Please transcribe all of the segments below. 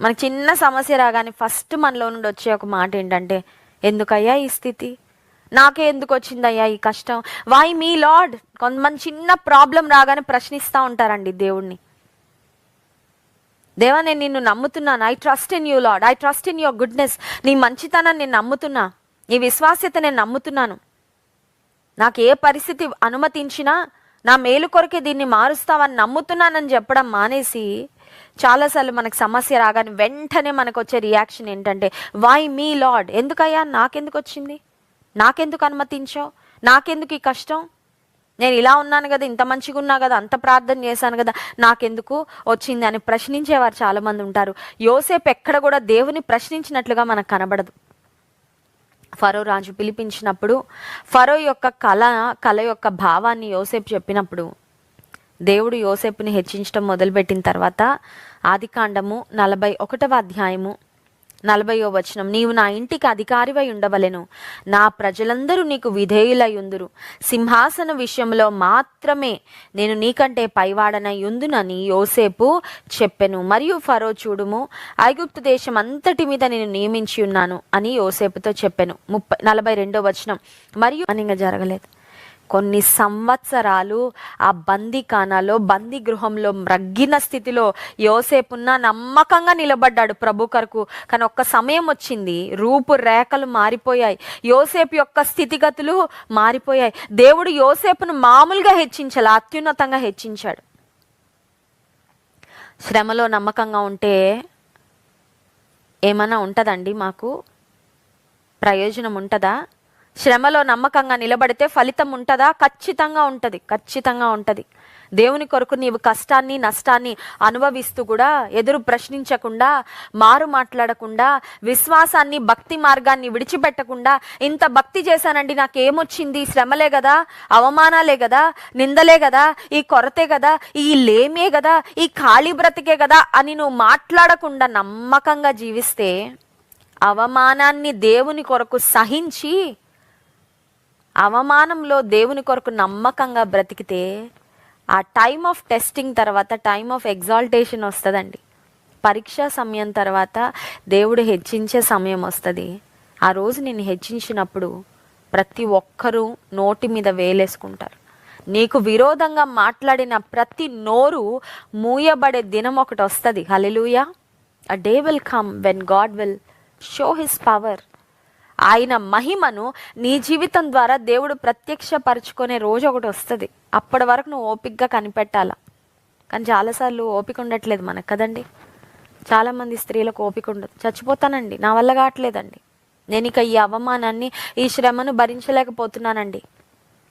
మనకి చిన్న సమస్య రాగానే ఫస్ట్ మనలో నుండి వచ్చే ఒక మాట ఏంటంటే ఎందుకయ్యా ఈ స్థితి? నాకే ఎందుకు వచ్చిందయ్యా ఈ కష్టం? వై మీ లార్డ్ కొంతమంది చిన్న ప్రాబ్లం రాగానే ప్రశ్నిస్తూ ఉంటారండి దేవుణ్ణి. దేవా నేను నిన్ను నమ్ముతున్నాను. I trust in you Lord I trust in your goodness నీ మంచితనాన్ని నేను నమ్ముతున్నా. నీ విశ్వాస్యత నేను నమ్ముతున్నాను. నాకు ఏ పరిస్థితి అనుమతించినా నా మేలు కొరకే దీన్ని మారుస్తావని నమ్ముతున్నానని చెప్పడం మానేసి చాలాసార్లు మనకు సమస్య రాగానే వెంటనే మనకు వచ్చే రియాక్షన్ ఏంటంటే వై మీ లాడ్ ఎందుకయ్యా? నాకెందుకు వచ్చింది? నాకెందుకు అనుమతించావు? నాకెందుకు ఈ కష్టం? నేను ఇలా ఉన్నాను కదా ఇంత మంచిగా ఉన్నా కదా అంత ప్రార్థన చేశాను కదా నాకెందుకు వచ్చింది? అని ప్రశ్నించేవారు చాలామంది ఉంటారు. యోసేపు ఎక్కడ కూడా దేవుని ప్రశ్నించినట్లుగా మనకు కనబడదు. ఫరో రాజు పిలిపించినప్పుడు ఫరో యొక్క కళ కళ యొక్క భావాన్ని యోసేపు చెప్పినప్పుడు దేవుడు యోసేపుని హెచ్చించడం మొదలుపెట్టిన తర్వాత ఆదికాండము నలభై ఒకటవ అధ్యాయము నలభయో వచనం. నీవు నా ఇంటికి అధికారివై ఉండవలెను. నా ప్రజలందరూ నీకు విధేయులయ్యుందురు సింహాసన విషయంలో మాత్రమే నేను నీకంటే పైవాడనయ్యుందునని యోసేపు చెప్పెను. మరియు ఫరో చూడుము ఐగుప్తు దేశం అంతటి మీద నేను నియమించి ఉన్నాను అని యోసేపుతో చెప్పెను. ముప్పై నలభై రెండో వచనం. మరియు అని ఇంకా జరగలేదు. కొన్ని సంవత్సరాలు ఆ బందీఖానాలో బందీ గృహంలో మ్రగ్గిన స్థితిలో యోసేపున్న నమ్మకంగా నిలబడ్డాడు ప్రభు కొరకు కానీ ఒక్క సమయం వచ్చింది. రూపు రేఖలు మారిపోయాయి. యోసేపు యొక్క స్థితిగతులు మారిపోయాయి. దేవుడు యోసేపును మామూలుగా హెచ్చించాలి అత్యున్నతంగా హెచ్చించాడు. శ్రమలో నమ్మకంగా ఉంటే ఏమైనా ఉంటుందండి మాకు? ప్రయోజనం ఉంటుందా? శ్రమలో నమ్మకంగా నిలబడితే ఫలితం ఉంటుందా? ఖచ్చితంగా ఉంటుంది. ఖచ్చితంగా ఉంటుంది. దేవుని కొరకు నీవు కష్టాన్ని నష్టాన్ని అనుభవిస్తూ కూడా ఎదురు ప్రశ్నించకుండా మారు మాట్లాడకుండా విశ్వాసాన్ని భక్తి మార్గాన్ని విడిచిపెట్టకుండా ఇంత భక్తి చేశానండి నాకేమొచ్చింది? శ్రమలే కదా అవమానాలే కదా నిందలే కదా ఈ కొరతే కదా ఈ లేమే కదా ఈ ఖాళీ బ్రతికే కదా అని నువ్వు మాట్లాడకుండా నమ్మకంగా జీవిస్తే అవమానాన్ని దేవుని కొరకు సహించి అవమానంలో దేవుని కొరకు నమ్మకంగా బ్రతికితే ఆ టైం ఆఫ్ టెస్టింగ్ తర్వాత టైం ఆఫ్ ఎగ్జాల్టేషన్ వస్తుందండి. పరీక్షా సమయం తర్వాత దేవుడు హెచ్చించే సమయం వస్తుంది. ఆ రోజు నేను హెచ్చించినప్పుడు ప్రతి ఒక్కరూ నోటి మీద వేలేసుకుంటారు. నీకు విరోధంగా మాట్లాడిన ప్రతి నోరు మూయబడే దినం ఒకటి వస్తుంది. Hallelujah a day will come when God will show his power ఆయన మహిమను నీ జీవితం ద్వారా దేవుడు ప్రత్యక్షపరచుకునే రోజు ఒకటి వస్తుంది. అప్పటి వరకు నువ్వు ఓపికగా కనిపెట్టాల? కానీ చాలాసార్లు ఓపిక ఉండట్లేదు మనకు కదండి. చాలామంది స్త్రీలకు ఓపిక ఉండదు. చచ్చిపోతానండి. నా వల్ల కావట్లేదండి. నేను ఇక ఈ అవమానాన్ని ఈ శ్రమను భరించలేకపోతున్నానండి.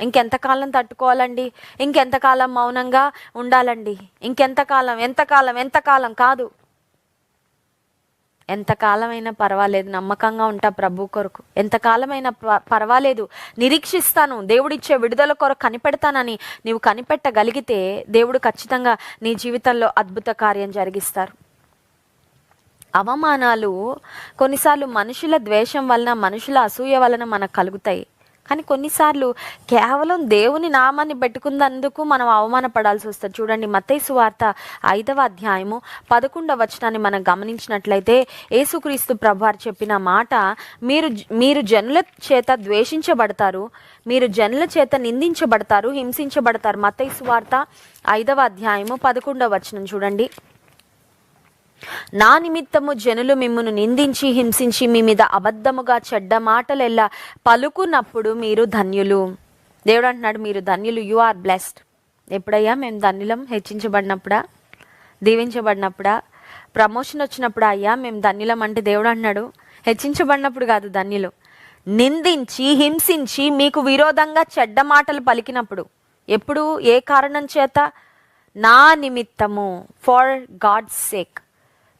ఇంకెంతకాలం తట్టుకోవాలండి? ఇంకెంతకాలం మౌనంగా ఉండాలండి? ఇంకెంతకాలం? ఎంతకాలం? ఎంతకాలం? కాదు. ఎంతకాలమైనా పర్వాలేదు నమ్మకంగా ఉంటా ప్రభు కొరకు. ఎంతకాలమైనా ప- పర్వాలేదు నిరీక్షిస్తాను. దేవుడిచ్చే విడుదల కొరకు కనిపెడతానని నీవు కనిపెట్టగలిగితే దేవుడు ఖచ్చితంగా నీ జీవితంలో అద్భుత కార్యం జరిగిస్తారు. అవమానాలు కొన్నిసార్లు మనుషుల ద్వేషం వలన మనుషుల అసూయ వలన మనకు కలుగుతాయి. కానీ కొన్నిసార్లు కేవలం దేవుని నామాన్ని పెట్టుకున్నందుకు మనం అవమానపడాల్సి వస్తుంది. చూడండి మత్తయి వార్త ఐదవ అధ్యాయము పదకొండవ వచనాన్ని మనం గమనించినట్లయితే యేసుక్రీస్తు ప్రభువారు చెప్పిన మాట మీరు మీరు జనుల చేత ద్వేషించబడతారు మీరు జనుల చేత నిందించబడతారు హింసించబడతారు. మత్తయి వార్త ఐదవ అధ్యాయము పదకొండవ వచనం చూడండి. నా నిమిత్తము జనులు మిమ్మును నిందించి హింసించి మీ మీద అబద్ధముగా చెడ్డ మాటలెల్లా పలుకున్నప్పుడు మీరు ధన్యులు. దేవుడు అంటున్నాడు మీరు ధన్యులు యు ఆర్ బ్లెస్డ్ ఎప్పుడయ్యా? మేము ధన్యులం హెచ్చించబడినప్పుడా? దీవించబడినప్పుడా? ప్రమోషన్ వచ్చినప్పుడు అయ్యా? మేము ధన్యులం అంటే దేవుడు అంటున్నాడు హెచ్చించబడినప్పుడు కాదు ధన్యులు. నిందించి హింసించి మీకు విరోధంగా చెడ్డ మాటలు పలికినప్పుడు ఎప్పుడు? ఏ కారణం చేత? నా నిమిత్తము ఫర్ గాడ్స్ సేక్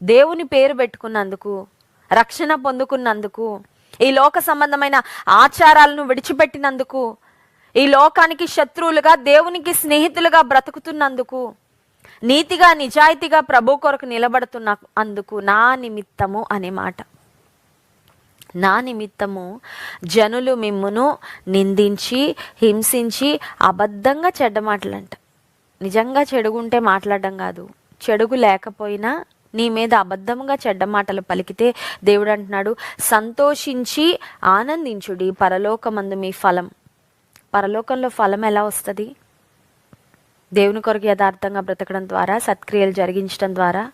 దేవుని పేరు పెట్టుకున్నందుకు రక్షణ పొందుకున్నందుకు ఈ లోక సంబంధమైన ఆచారాలను విడిచిపెట్టినందుకు ఈ లోకానికి శత్రువులుగా దేవునికి స్నేహితులుగా బ్రతుకుతున్నందుకు నీతిగా నిజాయితీగా ప్రభు కొరకు నిలబడుతున్న అందుకు నా నిమిత్తము అనే మాట. నా నిమిత్తము జనులు మిమ్మును నిందించి హింసించి అబద్ధంగా చెడ్డ మాటలంట. నిజంగా చెడుగుంటే మాట్లాడడం కాదు. చెడుగు లేకపోయినా నీ మీద అబద్ధముగా చెడ్డ మాటలు పలికితే దేవుడు అంటున్నాడు సంతోషించి ఆనందించుడి పరలోకమందు మీ ఫలం. పరలోకంలో ఫలం ఎలా వస్తుంది? దేవుని కొరకు యథార్థంగా బ్రతకడం ద్వారా సత్క్రియలు జరిగించడం ద్వారా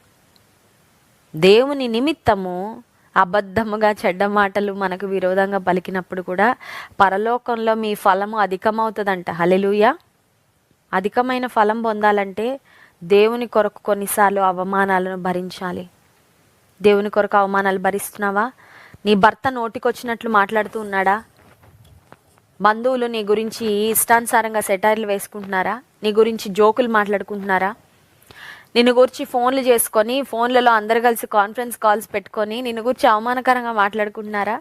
దేవుని నిమిత్తము అబద్ధముగా చెడ్డ మాటలు మనకు విరోధంగా పలికినప్పుడు కూడా పరలోకంలో మీ ఫలము అధికమవుతుందంట. హలెలుయ అధికమైన ఫలం పొందాలంటే దేవుని కొరకు కొన్నిసార్లు అవమానాలను భరించాలి. దేవుని కొరకు అవమానాలు భరిస్తున్నావా? నీ భర్త నోటికొచ్చినట్లు మాట్లాడుతూ ఉన్నాడా? బంధువులు నీ గురించి ఇష్టానుసారంగా సెటైర్లు వేసుకుంటున్నారా? నీ గురించి జోకులు మాట్లాడుకుంటున్నారా? నిన్ను గురించి ఫోన్లు చేసుకొని ఫోన్లలో అందరు కలిసి కాన్ఫరెన్స్ కాల్స్ పెట్టుకొని నిన్ను గురించి అవమానకరంగా మాట్లాడుకుంటున్నారా?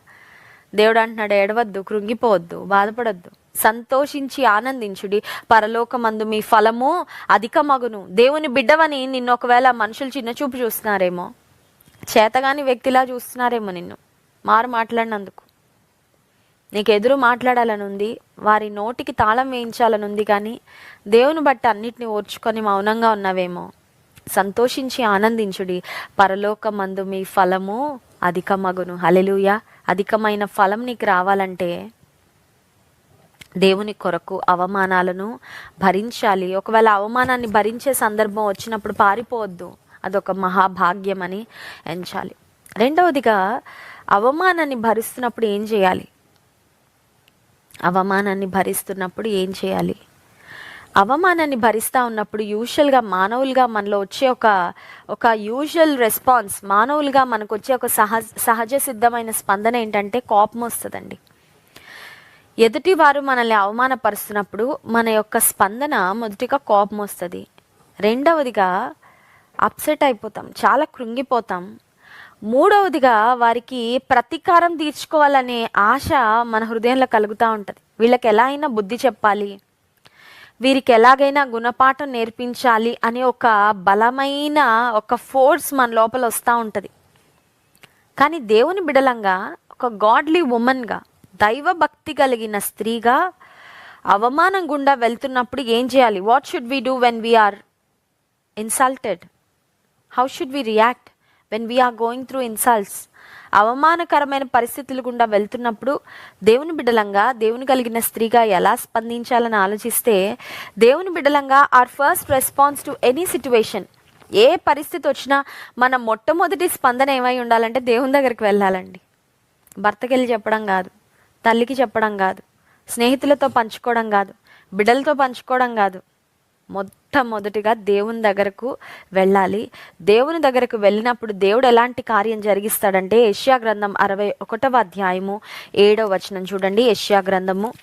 దేవుడు అంటున్నాడు ఎడవద్దు కృంగిపోవద్దు బాధపడద్దు. సంతోషించి ఆనందించుడి. పరలోకమందు మీ ఫలము అధికమగును. దేవుని బిడ్డవని నిన్ను ఒకవేళ మనుషులు చిన్నచూపు చూస్తున్నారేమో చేతగాని వ్యక్తిలా చూస్తున్నారేమో నిన్ను. మారు మాట్లాడినందుకు. నీకు ఎదురు మాట్లాడాలని ఉంది వారి నోటికి తాళం వేయించాలని ఉంది కానీ దేవుని బట్టి అన్నిటిని ఓర్చుకొని మౌనంగా ఉన్నావేమో. సంతోషించి ఆనందించుడి. పరలోకమందు మీ ఫలము అధికమగును. హలెలుయ అధికమైన ఫలం నీకు రావాలంటే దేవుని కొరకు అవమానాలను భరించాలి. ఒకవేళ అవమానాన్ని భరించే సందర్భం వచ్చినప్పుడు పారిపోవద్దు. అదొక మహాభాగ్యం అని ఎంచాలి. రెండవదిగా అవమానాన్ని భరిస్తున్నప్పుడు ఏం చేయాలి? అవమానాన్ని భరిస్తున్నప్పుడు ఏం చేయాలి? అవమానాన్ని భరిస్తూ ఉన్నప్పుడు యూజువల్గా మానవులుగా మనలో వచ్చే ఒక ఒక యూజువల్ రెస్పాన్స్ మానవులుగా మనకు వచ్చే ఒక సహజ సహజ సిద్ధమైన స్పందన ఏంటంటే కోపం వస్తుందండి. ఎదుటి వారు మనల్ని అవమానపరుస్తున్నప్పుడు మన యొక్క స్పందన మొదటిగా కోపం వస్తుంది. రెండవదిగా అప్సెట్ అయిపోతాం చాలా కృంగిపోతాం. మూడవదిగా వారికి ప్రతీకారం తీర్చుకోవాలనే ఆశ మన హృదయంలో కలుగుతూ ఉంటుంది. వీళ్ళకి ఎలా అయినా బుద్ధి చెప్పాలి. వీరికి ఎలాగైనా గుణపాఠం నేర్పించాలి అనే ఒక బలమైన ఒక ఫోర్స్ మన లోపల వస్తూ ఉంటుంది. కానీ దేవుని బిడలంగా ఒక గాడ్లీ ఉమెన్గా దైవ భక్తి కలిగిన స్త్రీగా అవమానం గుండా వెళ్తున్నప్పుడు ఏం చేయాలి? What should we do when we're insulted how should we react when we're going through insults అవమానకరమైన పరిస్థితులు గుండా వెళ్తున్నప్పుడు దేవుని బిడ్డలంగా దేవుని కలిగిన స్త్రీగా ఎలా స్పందించాలని ఆలోచిస్తే దేవుని బిడ్డలంగా our first response to any situation ఏ పరిస్థితి వచ్చినా మన మొట్టమొదటి స్పందన ఏమై ఉండాలంటే దేవుని దగ్గరికి వెళ్ళాలండి. భర్తకి వెళ్ళి చెప్పడం కాదు తల్లికి చెప్పడం కాదు స్నేహితులతో పంచుకోవడం కాదు బిడ్డలతో పంచుకోవడం కాదు మొట్టమొదటిగా దేవుని దగ్గరకు వెళ్ళాలి. దేవుని దగ్గరకు వెళ్ళినప్పుడు దేవుడు ఎలాంటి కార్యం జరిగిస్తాడంటే యష్యా గ్రంథం అరవై ఒకటవ అధ్యాయము ఏడవ వచనం చూడండి. యష్యా గ్రంథము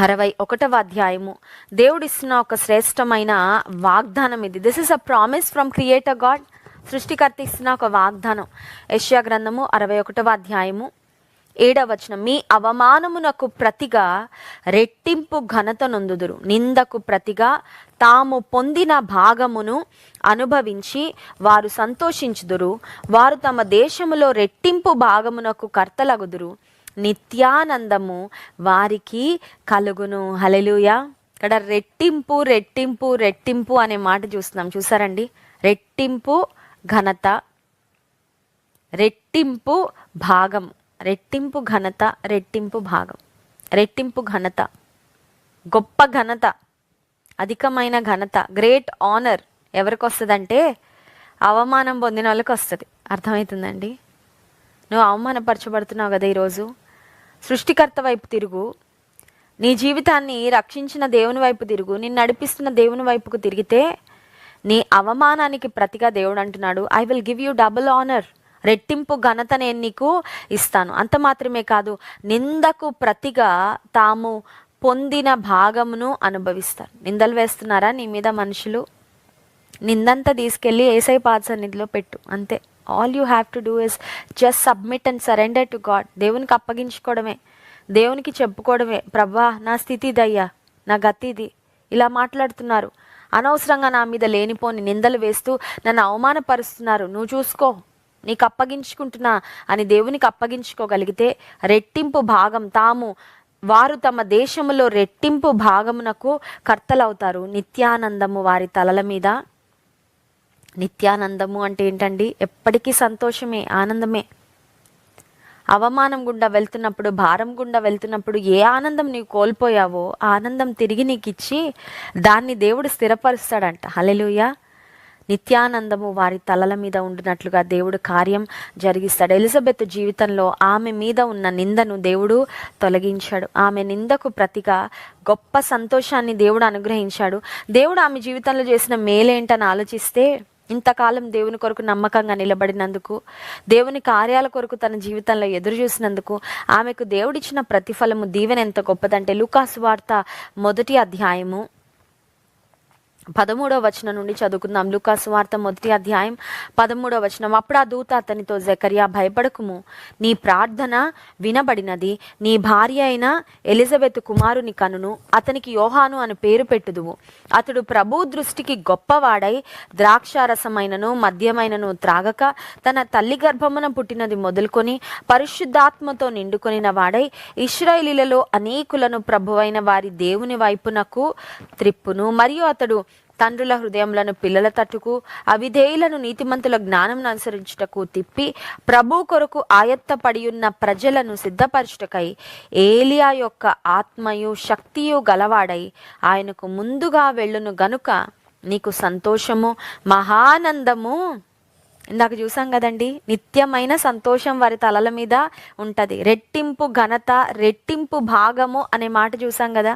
అరవై ఒకటవ అధ్యాయము. దేవుడిస్తున్న ఒక శ్రేష్టమైన వాగ్దానం ఇది. This is a promise from creator God సృష్టికర్త ఇస్తున్న ఒక వాగ్దానం. యష్యా గ్రంథము అరవై ఒకటవ అధ్యాయము ఏడవచనం మీ అవమానమునకు ప్రతిగా రెట్టింపు ఘనత నొందుదురు. నిందకు ప్రతిగా తాము పొందిన భాగమును అనుభవించి వారు సంతోషించుదురు. వారు తమ దేశములో రెట్టింపు భాగమునకు కర్తలగుదురు. నిత్యానందము వారికి కలుగును. హలెలుయ ఇక్కడ రెట్టింపు రెట్టింపు రెట్టింపు అనే మాట చూస్తున్నాం. చూసారండి? రెట్టింపు ఘనత రెట్టింపు భాగం. రెట్టింపు ఘనత రెట్టింపు భాగం. రెట్టింపు ఘనత. గొప్ప ఘనత. అధికమైన ఘనత. గ్రేట్ ఆనర్ ఎవరికి వస్తుందంటే అవమానం పొందిన వాళ్ళకి వస్తుంది అర్థమవుతుందండి నువ్వు అవమానపరచబడుతున్నావు కదా ఈరోజు. సృష్టికర్త వైపు తిరుగు. నీ జీవితాన్ని రక్షించిన దేవుని వైపు తిరుగు. నిన్ను నడిపిస్తున్న దేవుని వైపుకు తిరిగితే నీ అవమానానికి ప్రతిగా దేవుడు అంటున్నాడు. I will give you double honour రెట్టింపు ఘనత నేను నీకు ఇస్తాను. అంత మాత్రమే కాదు నిందకు ప్రతిగా తాము పొందిన భాగమును అనుభవిస్తారు. నిందలు వేస్తున్నారా నీ మీద మనుషులు? నిందంతా తీసుకెళ్ళి ఏసై పాద సన్నిధిలో పెట్టు. అంతే. All you have to do is just submit and surrender to God దేవునికి అప్పగించుకోవడమే. దేవునికి చెప్పుకోవడమే. ప్రభా నా స్థితి దయ్యా నా గతి ఇది. ఇలా మాట్లాడుతున్నారు. అనవసరంగా నా మీద లేనిపోని నిందలు వేస్తూ నన్ను అవమానపరుస్తున్నారు. నువ్వు చూసుకో. నీకు అప్పగించుకుంటున్నా అని దేవునికి అప్పగించుకోగలిగితే రెట్టింపు భాగం తాము వారు తమ దేశములో రెట్టింపు భాగమునకు కర్తలవుతారు. నిత్యానందము వారి తలల మీద. నిత్యానందము అంటే ఏంటండి? ఎప్పటికీ సంతోషమే ఆనందమే. అవమానం గుండా వెళ్తున్నప్పుడు భారం గుండా వెళ్తున్నప్పుడు ఏ ఆనందం నీవు కోల్పోయావో ఆ ఆనందం తిరిగి నీకు ఇచ్చి దాన్ని దేవుడు స్థిరపరుస్తాడంట. హలెలుయా నిత్యానందము వారి తలల మీద ఉండినట్లుగా దేవుడు కార్యం జరిగిస్తాడు. ఎలిజబెత్ జీవితంలో ఆమె మీద ఉన్న నిందను దేవుడు తొలగించాడు. ఆమె నిందకు ప్రతిగా గొప్ప సంతోషాన్ని దేవుడు అనుగ్రహించాడు. దేవుడు ఆమె జీవితంలో చేసిన మేలేంటని ఆలోచిస్తే ఇంతకాలం దేవుని కొరకు నమ్మకంగా నిలబడినందుకు దేవుని కార్యాల కొరకు తన జీవితంలో ఎదురు చూసినందుకు ఆమెకు దేవుడిచ్చిన ప్రతిఫలము దీవెన ఎంత గొప్పదంటే లూకాసు వార్త మొదటి అధ్యాయము పదమూడవ వచనం నుండి చదువుకుందాం. లూకాసు వార్త మొదటి అధ్యాయం పదమూడవ వచనం. అప్పుడు ఆ దూత అతనితో జకరియా భయపడకుము. నీ ప్రార్థన వినబడినది. నీ భార్య అయిన ఎలిజబెత్ కుమారుని కనును. అతనికి యోహాను అని పేరు పెట్టుదువు. అతడు ప్రభు దృష్టికి గొప్పవాడై ద్రాక్షారసమైనను మద్యమైనను త్రాగక తన తల్లి గర్భమున పుట్టినది మొదలుకొని పరిశుద్ధాత్మతో నిండుకొనిన వాడై ఇస్రాయిలీలలో అనేకులను ప్రభువైన వారి దేవుని వైపునకు త్రిప్పును. మరియు అతడు తండ్రుల హృదయములను పిల్లల తట్టుకు అవిధేయులను నీతిమంతుల జ్ఞానం అనుసరించుటకు తిప్పి ప్రభు కొరకు ఆయత్తపడియున్న ప్రజలను సిద్ధపరచుటకై ఏలియా యొక్క ఆత్మయు శక్తియు గలవాడై ఆయనకు ముందుగా వెళ్ళును గనుక నీకు సంతోషము మహానందము. ఇందాక చూసాం కదండి నిత్యమైన సంతోషం వారి తలల మీద ఉంటుంది. రెట్టింపు ఘనత రెట్టింపు భాగము అనే మాట చూసాం కదా.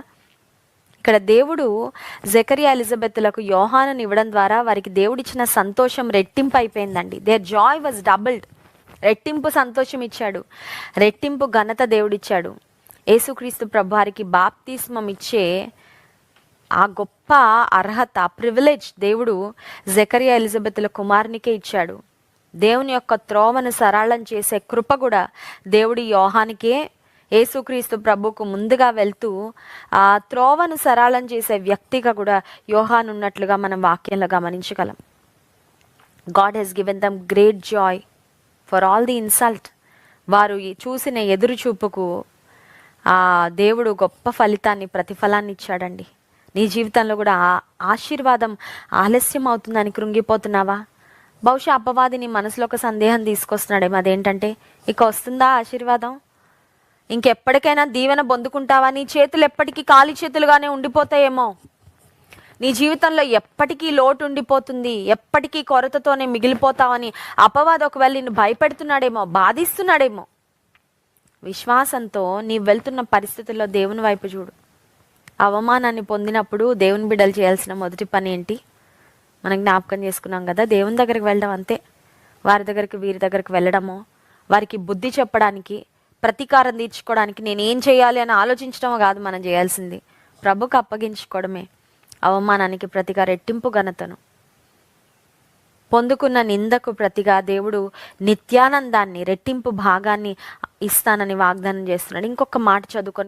ఇక్కడ దేవుడు జకరియా ఎలిజబెత్లకు యోహాను ఇవ్వడం ద్వారా వారికి దేవుడిచ్చిన సంతోషం రెట్టింపు అయిపోయిందండి. దేర్ జాయ్ వాజ్ డబుల్డ్ రెట్టింపు సంతోషం ఇచ్చాడు. రెట్టింపు ఘనత దేవుడిచ్చాడు. యేసుక్రీస్తు ప్రభువారికి బాప్తిస్మం ఇచ్చే ఆ గొప్ప అర్హత ప్రివిలేజ్ దేవుడు జకరియా ఎలిజబెత్ల కుమారునికే ఇచ్చాడు. దేవుని యొక్క త్రోవను సరళం చేసే కృప కూడా దేవుడి యోహానికే యేసుక్రీస్తు ప్రభుకు ముందుగా వెళ్తూ ఆ త్రోవను సరళం చేసే వ్యక్తిగా కూడా యోహాన్ ఉన్నట్లుగా మనం వాక్యంలో గమనించగలం. God has given them great joy for all the insult వారు చూసిన ఎదురుచూపుకు ఆ దేవుడు గొప్ప ఫలితాన్ని ప్రతిఫలాన్ని ఇచ్చాడండి. నీ జీవితంలో కూడా ఆ ఆశీర్వాదం ఆలస్యం అవుతుందని కృంగిపోతున్నావా? బహుశా అపవాదిని మనసులో ఒక సందేహం తీసుకొస్తున్నాడేమో. అదేంటంటే ఇక వస్తుందా ఆశీర్వాదం? ఇంకెప్పటికైనా దీవెన పొందుకుంటావా? నీ చేతులు ఎప్పటికీ ఖాళీ చేతులుగానే ఉండిపోతాయేమో. నీ జీవితంలో ఎప్పటికీ లోటు ఉండిపోతుంది. ఎప్పటికీ కొరతతోనే మిగిలిపోతావని అపవాది ఒకవేళ నిన్ను భయపెడుతున్నాడేమో బాధిస్తున్నాడేమో విశ్వాసంతో నీ వెళ్తున్న పరిస్థితుల్లో దేవుని వైపు చూడు. అవమానాన్ని పొందినప్పుడు దేవుని బిడ్డలు చేయాల్సిన మొదటి పని ఏంటి? మనం జ్ఞాపకం చేసుకున్నాం కదా దేవుని దగ్గరికి వెళ్ళడం అంతే. వారి దగ్గరికి వీరి దగ్గరికి వెళ్ళడము వారికి బుద్ధి చెప్పడానికి ప్రతీకారం తీర్చుకోవడానికి నేను ఏం చేయాలి అని ఆలోచించడం కాదు మనం చేయాల్సింది. ప్రభుకు అప్పగించుకోవడమే. అవమానానికి ప్రతిగా రెట్టింపు ఘనతను. పొందుకున్న నిందకు ప్రతిగా దేవుడు నిత్యానందాన్ని రెట్టింపు భాగాన్ని ఇస్తానని వాగ్దానం చేస్తున్నాడు. ఇంకొక మాట చదువుకొని